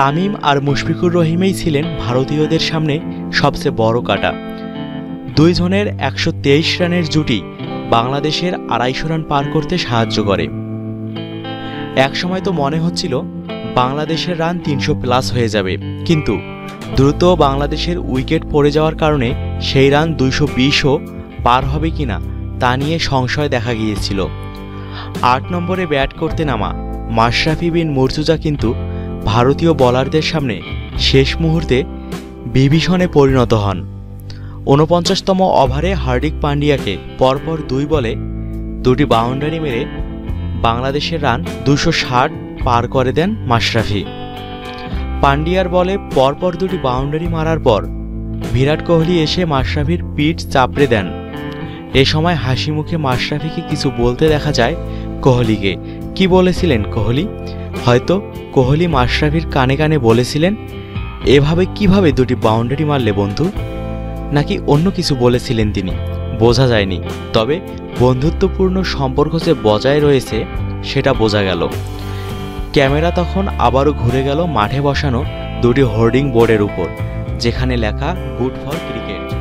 তামিম আর মুশফিকুর রহিমেই ছিলেন ভারতীয়দের সামনে সবচেয়ে বড় কাটা। দুইজনের একশো তেইশ রানের জুটি বাংলাদেশের আড়াইশো রান পার করতে সাহায্য করে। একসময় তো মনে হচ্ছিল বাংলাদেশের রান তিনশো প্লাস হয়ে যাবে, কিন্তু দ্রুত বাংলাদেশের উইকেট পড়ে যাওয়ার কারণে সেই রান দুইশো বিশও পার হবে কিনা তা নিয়ে সংশয় দেখা গিয়েছিল। আট নম্বরে ব্যাট করতে নামা মাশরাফি বিন মুর্তুজা কিন্তু ভারতীয় বলারদের সামনে শেষ মুহূর্তে বিভীষণে পরিণত হন। ঊনপঞ্চাশতম ওভারে হার্দিক পান্ডিয়াকে পরপর দুই বলে দুটি বাউন্ডারি মেরে বাংলাদেশের রান দুশো ষাট পার করে দেন মাশরাফি। পান্ডিয়ার বলে পরপর দুটি বাউন্ডারি মারার পর বিরাট কোহলি এসে মাশরাফির পিঠ চাপড়ে দেন। এ সময় হাসি মুখে মাশরাফিকে কিছু বলতে দেখা যায় কোহলিকে। কি বলেছিলেন কোহলি? হয়তো কোহলি মাশরাফির কানে কানে বলেছিলেন, এভাবে কীভাবে দুটি বাউন্ডারি মারলে বন্ধু? নাকি অন্য কিছু বলেছিলেন তিনি, বোঝা যায়নি। তবে বন্ধুত্বপূর্ণ সম্পর্ক যে বজায় রয়েছে, সেটা বোঝা গেল। ক্যামেরা তখন আবারও ঘুরে গেল মাঠে বসানো দুটি হোর্ডিং বোর্ডের উপর, যেখানে লেখা গুড ফর ক্রিকেট